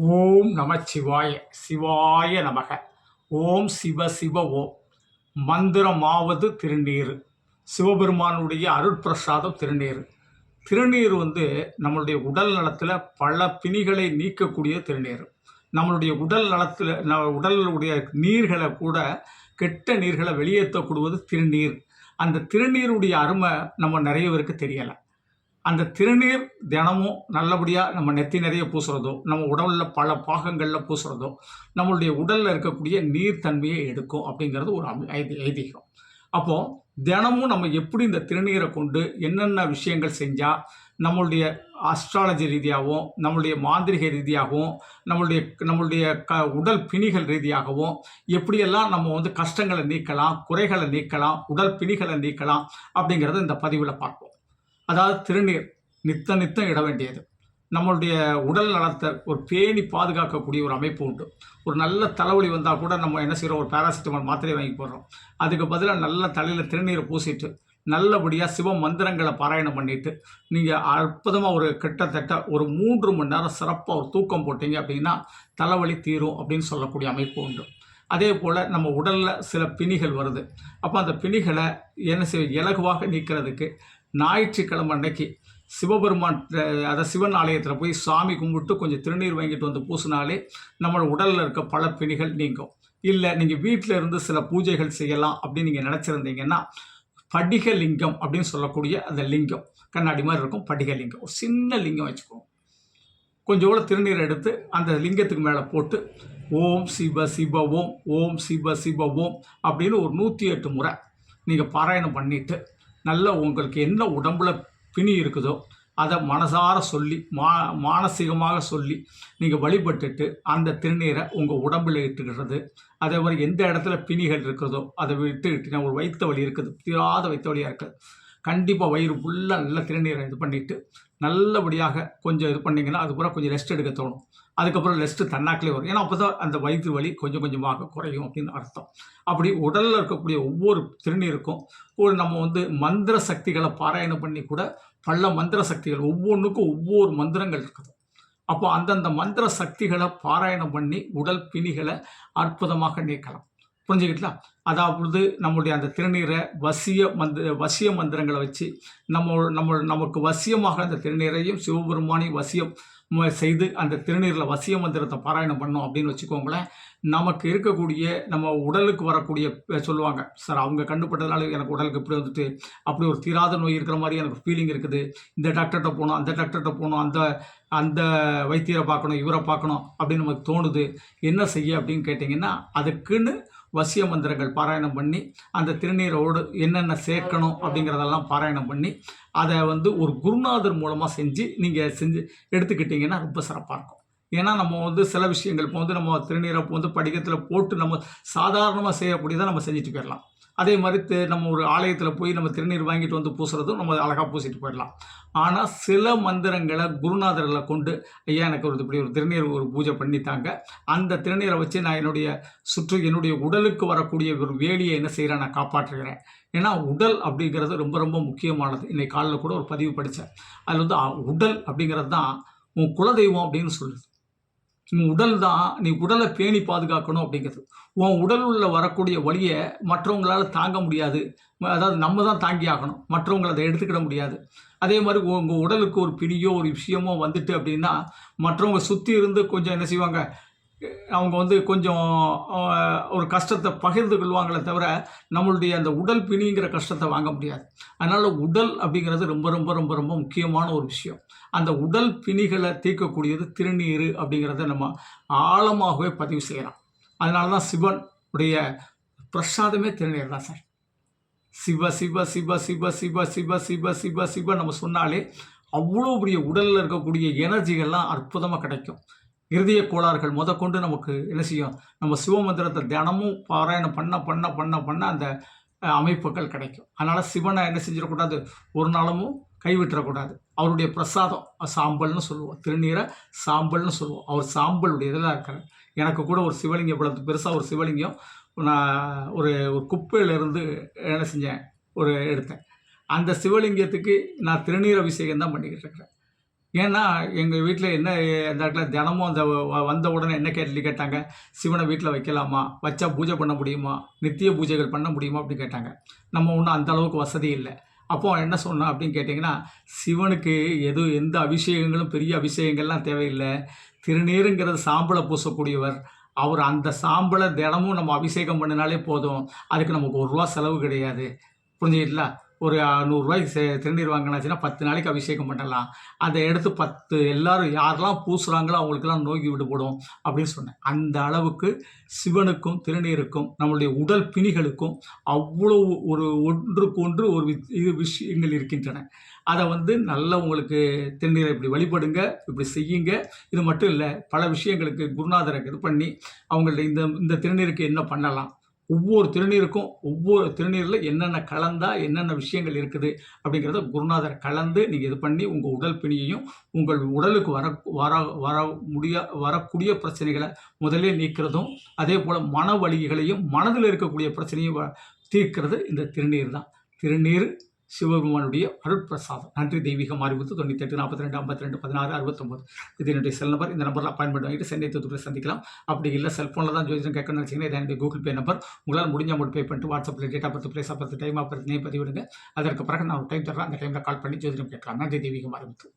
ஓம் நம சிவாய சிவாய நமக. ஓம் சிவ சிவ ஓம் மந்திரமாவது திருநீர். சிவபெருமானுடைய அருட்பிரசாதம் திருநீர். திருநீர் வந்து நம்மளுடைய உடல் நலத்தில் பல பிணிகளை நீக்கக்கூடிய திருநீர். நம்மளுடைய உடல் நலத்தில் உடலுடைய நீர்களை கூட கெட்ட நீர்களை வெளியேற்றக்கூடுவது திருநீர். அந்த திருநீருடைய அருமை நம்ம நிறைய பேருக்கு தெரியலை. அந்த திருநீர் தினமும் நல்லபடியாக நம்ம நெத்தி நிறைய பூசுகிறதோ நம்ம உடலில் பல பாகங்களில் பூசுகிறதோ நம்மளுடைய உடலில் இருக்கக்கூடிய நீர்த்தன்மையை எடுக்கும் அப்படிங்கிறது ஒரு ஐதி- ஐதீகம். அப்போது தினமும் நம்ம எப்படி இந்த திருநீரை கொண்டு என்னென்ன விஷயங்கள் செஞ்சால் நம்மளுடைய அஸ்ட்ராலஜி ரீதியாகவும் நம்மளுடைய மாந்திரிக ரீதியாகவும் நம்மளுடைய நம்மளுடைய க உடல் பிணிகள் ரீதியாகவும் எப்படியெல்லாம் நம்ம வந்து கஷ்டங்களை நீக்கலாம் குறைகளை நீக்கலாம் உடல் பிணிகளை நீக்கலாம் அப்படிங்கிறத இந்த பதிவில் பார்ப்போம். அதாவது திருநீர் நித்த நித்தம் இட வேண்டியது. நம்மளுடைய உடல் நலத்தை ஒரு பேணி பாதுகாக்கக்கூடிய ஒரு அமைப்பு உண்டு. ஒரு நல்ல தலைவலி வந்தால் கூட நம்ம என்ன செய்கிறோம் ஒரு பேராசிட்டமால் மாத்திரை வாங்கி போடுறோம். அதுக்கு பதிலாக நல்ல தலையில் திருநீரை பூசிட்டு நல்லபடியாக சிவ மந்திரங்களை பாராயணம் பண்ணிட்டு நீங்கள் அற்புதமாக ஒரு கிட்டத்தட்ட ஒரு மூன்று மணி நேரம் சிறப்பாக ஒரு தூக்கம் போட்டீங்க அப்படின்னா தலைவலி தீரும் அப்படின்னு சொல்லக்கூடிய அமைப்பு உண்டு. அதே போல் நம்ம உடலில் சில பிணிகள் வருது. அப்போ அந்த பிணிகளை என்ன செய்ய இலகுவாக நீக்கிறதுக்கு ஞாயிற்றுக்கிழமை அன்னைக்கு சிவபெருமான் அதாவது சிவன் ஆலயத்தில் போய் சாமி கும்பிட்டு கொஞ்சம் திருநீர் வாங்கிட்டு வந்து பூசினாலே நம்ம உடலில் இருக்க பல பிணிகள் நீங்கும். இல்லை நீங்கள் வீட்டில் இருந்து சில பூஜைகள் செய்யலாம் அப்படின்னு நீங்கள் நினச்சிருந்தீங்கன்னா படிகலிங்கம் அப்படின்னு சொல்லக்கூடிய அந்த லிங்கம் கண்ணாடி மாதிரி இருக்கும் படிகலிங்கம். ஒரு சின்ன லிங்கம் வச்சுக்கோங்க. கொஞ்சோட திருநீர் எடுத்து அந்த லிங்கத்துக்கு மேலே போட்டு ஓம் சிவ சிவ ஓம் ஓம் சிவ சிவ ஓம் அப்படின்னு ஒரு நூற்றி எட்டு முறை நீங்கள் பாராயணம் பண்ணிவிட்டு நல்ல உங்களுக்கு என்ன உடம்புல பிணி இருக்குதோ அதை மனசார சொல்லி மா மானசீகமாக சொல்லி நீங்கள் வழிபட்டுட்டு அந்த திருநீரை உங்கள் உடம்புல இட்டுக்கிறது. அதே மாதிரி எந்த இடத்துல பிணிகள் இருக்கிறதோ அதை விட்டுக்கிட்டு ஒரு வைத்த வலி இருக்குது தீராத வைத்த வழியாக இருக்குது. கண்டிப்பாக வயிறு ஃபுல்லாக நல்ல திருநீரை இது பண்ணிவிட்டு நல்லபடியாக கொஞ்சம் இது பண்ணிங்கன்னா அதுக்கப்புறம் கொஞ்சம் ரெஸ்ட் எடுக்க தோணும். அதுக்கப்புறம் ரெஸ்ட்டு தன்னாக்கிலே வரும். ஏன்னா அப்போ தான் அந்த வயிற்று வலி கொஞ்சம் கொஞ்சமாக குறையும் அப்படின்னு அர்த்தம். அப்படி உடலில் இருக்கக்கூடிய ஒவ்வொரு திருநீருக்கும் ஒரு நம்ம வந்து மந்திர சக்திகளை பாராயணம் பண்ணி கூட பல மந்திர சக்திகள் ஒவ்வொன்றுக்கும் ஒவ்வொரு மந்திரங்கள் இருக்குது. அப்போ அந்தந்த மந்திர சக்திகளை பாராயணம் பண்ணி உடல் பிணிகளை அற்புதமாக நீக்கலாம். புரிஞ்சுக்கிட்டா அதாவது நம்முடைய அந்த திருநீரை வசிய மந்திர வசிய மந்திரங்களை வச்சு நம்ம நம்ம நமக்கு வசியமாக அந்த திருநீரையும் சிவபெருமானையும் வசியம் செய்து அந்த திருநீரில் வசிய மந்திரத்தை பாராயணம் பண்ணோம் அப்படின்னு வச்சுக்கோங்களேன். நமக்கு இருக்கக்கூடிய நம்ம உடலுக்கு வரக்கூடிய சொல்லுவாங்க சார் அவங்க கண்டுபட்டதுனால எனக்கு உடலுக்கு இப்படி வந்துட்டு அப்படி ஒரு தீராத நோய் இருக்கிற மாதிரி எனக்கு ஃபீலிங் இருக்குது. இந்த டாக்டர்கிட்ட போகணும் அந்த டாக்டர்கிட்ட போகணும் அந்த அந்த வைத்தியரை பார்க்கணும் இவரை பார்க்கணும் அப்படின்னு நமக்கு தோணுது. என்ன செய்ய அப்படின்னு கேட்டிங்கன்னா அதுக்குன்னு வசிய மந்திரங்கள் பாராயணம் பண்ணி அந்த திருநீரோடு என்னென்ன சேர்க்கணும் அப்படிங்கிறதெல்லாம் பாராயணம் பண்ணி அதை வந்து ஒரு குருநாதர் மூலமாக செஞ்சு நீங்கள் செஞ்சு எடுத்துக்கிட்டிங்கன்னா ரொம்ப சிறப்பாக இருக்கும். ஏன்னா நம்ம வந்து சில விஷயங்கள் இப்போ வந்து நம்ம திருநீரை இப்போ வந்து படிக்கத்தில் போட்டு நம்ம சாதாரணமாக செய்யக்கூடியதை நம்ம செஞ்சுட்டு போயிடலாம். அதே மாதிரி நம்ம ஒரு ஆலயத்தில் போய் நம்ம திருநீர் வாங்கிட்டு வந்து பூசுறதும் நம்ம அழகாக பூசிட்டு போயிடலாம். ஆனால் சில மந்திரங்களை குருநாதர்களை கொண்டு ஐயா எனக்கு ஒரு இப்படி ஒரு திருநீர் ஒரு பூஜை பண்ணித்தாங்க. அந்த திருநீரை வச்சு நான் என்னுடைய சுற்று என்னுடைய உடலுக்கு வரக்கூடிய ஒரு வேலியை என்ன செய்கிறேன் நான் காப்பாற்றுகிறேன். ஏன்னா உடல் அப்படிங்கிறது ரொம்ப ரொம்ப முக்கியமானது. இன்னைக்கு காலையில் கூட ஒரு பதிவு படித்தேன் அதில் வந்து உடல் அப்படிங்கிறது தான் உன் குலதெய்வம் அப்படின்னு சொல்லுது. உடல் தான் நீ உடலை பேணி பாதுகாக்கணும் அப்படிங்கிறது. உன் உடல் உள்ள வரக்கூடிய வழியை மற்றவங்களால தாங்க முடியாது. அதாவது நம்ம தான் தாங்கி ஆகணும். மற்றவங்களை அதை எடுத்துக்கிட முடியாது. அதே மாதிரி உங்கள் உடலுக்கு ஒரு பிணியோ ஒரு விஷயமோ வந்துட்டு அப்படின்னா மற்றவங்க சுற்றி இருந்து கொஞ்சம் என்ன செய்வாங்க அவங்க வந்து கொஞ்சம் ஒரு கஷ்டத்தை பகிர்ந்து கொள்வாங்களே தவிர நம்மளுடைய அந்த உடல் பிணிங்கிற கஷ்டத்தை வாங்க முடியாது. அதனால் உடல் அப்படிங்கிறது ரொம்ப ரொம்ப ரொம்ப ரொம்ப முக்கியமான ஒரு விஷயம். அந்த உடல் பிணிகளை தீர்க்கக்கூடியது திருநீர் அப்படிங்கிறத நம்ம ஆழமாகவே பதிவு செய்யலாம். அதனால தான் சிவன் உடைய பிரசாதமே திருநீர் தான் சார். சிவ சிவ சிவ சிவ சிவ சிவ சிவ சிவ சிவ நம்ம சொன்னாலே அவ்வளோ பெரிய உடலில் இருக்கக்கூடிய எனர்ஜிகள்லாம் அற்புதமாக கிடைக்கும். இருதய கோளாறுகள் முதற்கொண்டு நமக்கு என்ன செய்யும்? நம்ம சிவமந்திரத்தை தினமும் பாராயணம் பண்ண பண்ண பண்ண பண்ண அந்த அமைப்புகள் கிடைக்கும். அதனால் சிவனை என்ன செஞ்சிடக்கூடாது? ஒரு நாளமும் கைவிட்டுறக்கூடாது. அவருடைய பிரசாதம் சாம்பல்னு சொல்லுவோம். திருநீரை சாம்பல்னு சொல்லுவோம். அவர் சாம்பலுடைய இதில் இருக்கிறார் எனக்கு கூட ஒரு சிவலிங்கம் இவ்வளவு பெருசாக ஒரு சிவலிங்கம் நான் ஒரு ஒரு குப்பையிலேருந்து என்ன செஞ்சேன் ஒரு எடுத்தேன். அந்த சிவலிங்கத்துக்கு நான் திருநீர் அபிஷேகம் தான் பண்ணிக்கிட்டு இருக்கிறேன். ஏன்னா எங்கள் வீட்டில் என்ன அந்த இடத்துல தினமும் அந்த வ- வந்த உடனே என்ன கேள்வி கேட்டாங்க? சிவனை வீட்டில் வைக்கலாமா? வச்சா பூஜை பண்ண முடியுமா? நித்திய பூஜைகள் பண்ண முடியுமா? அப்படின்னு கேட்டாங்க. நம்ம ஒன்றும் அந்த அளவுக்கு வசதி இல்லை. அப்போ என்ன சொன்னோம் அப்படின்னு கேட்டிங்கன்னா சிவனுக்கு எது எந்த அபிஷேகங்களும் பெரிய அபிஷேகங்கள்லாம் தேவையில்லை. திருநீருங்கிறது சாம்பலை பூசக்கூடியவர். அவர் அந்த சாம்பலை தினமும் நம்ம அபிஷேகம் பண்ணினாலே போதும். அதுக்கு நமக்கு ஒரு ரூபா செலவு கிடையாது. புரிஞ்சுக்கிட்டா ஒரு நூறுரூவாய்க்கு சே திருநீர் வாங்கினாச்சுன்னா பத்து நாளைக்கு அபிஷேகம் பண்ணலாம். அதை எடுத்து பத்து எல்லாரும் யாரெல்லாம் பூசுகிறாங்களோ அவங்களுக்கெல்லாம் நோக்கி விடுபடும் அப்படின்னு சொன்னேன். அந்த அளவுக்கு சிவனுக்கும் திருநீருக்கும் நம்மளுடைய உடல் பிணிகளுக்கும் அவ்வளோ ஒரு ஒன்றுக்கு ஒன்று ஒரு இது விஷயங்கள் இருக்கின்றன. அதை வந்து நல்லா உங்களுக்கு திருநீரை இப்படி வழிபடுங்க இப்படி செய்யுங்க. இது மட்டும் இல்லை பல விஷயங்களுக்கு குருநாதரை இது பண்ணி அவங்கள்ட்ட இந்த இந்த திருநீருக்கு என்ன பண்ணலாம்? ஒவ்வொரு திருநீருக்கும் ஒவ்வொரு திருநீரில் என்னென்ன கலந்தா என்னென்ன விஷயங்கள் இருக்குது அப்படிங்கிறத குருநாதர் கலந்து நீங்கள் இது பண்ணி உங்கள் உடல் பிணியையும் உங்கள் உடலுக்கு வர வர வர முடிய வரக்கூடிய பிரச்சனைகளை முதலே நீக்கிறதும் அதே போல் மன வலிகளையும் மனதில் இருக்கக்கூடிய பிரச்சனையும் வ- தீர்க்கிறது இந்த திருநீர் தான் திருநீர் சிவபெருமானுடைய அருட்பிரசாதம். நன்றி தெய்வீகம் அறிவித்து தொண்ணூற்றி எட்டு நாற்பத்தி ரெண்டு ஐம்பத்தி ரெண்டு பதினாறு அறுபத்தொம்பது. இது என்னுடைய செல் நம்பர் இந்த நம்பரில் அப்பாயின்மெண்ட் வாங்கிட்டு சென்னை தூத்துக்குடி சந்திக்கலாம். அப்படி இல்லை செல்ஃபோனில் தான் ஜோதிடம் கேட்கணும்னு நினச்சிங்கன்னா இது என்னுடைய கூகுள் பே நம்பர் உங்களால் முடிஞ்ச அமௌண்ட் பே பண்ணிட்டு வாட்ஸ்அப்பில் டேட் பத்து place of time of birth நே பதிவிடுங்க. அதற்கு பிறகு நான் ஒரு டைம் தர்றேன். அந்த டைமில் கால் பண்ணி ஜோதிடம் கேட்கலாம். நன்றி தெய்வீகம் அறிவித்து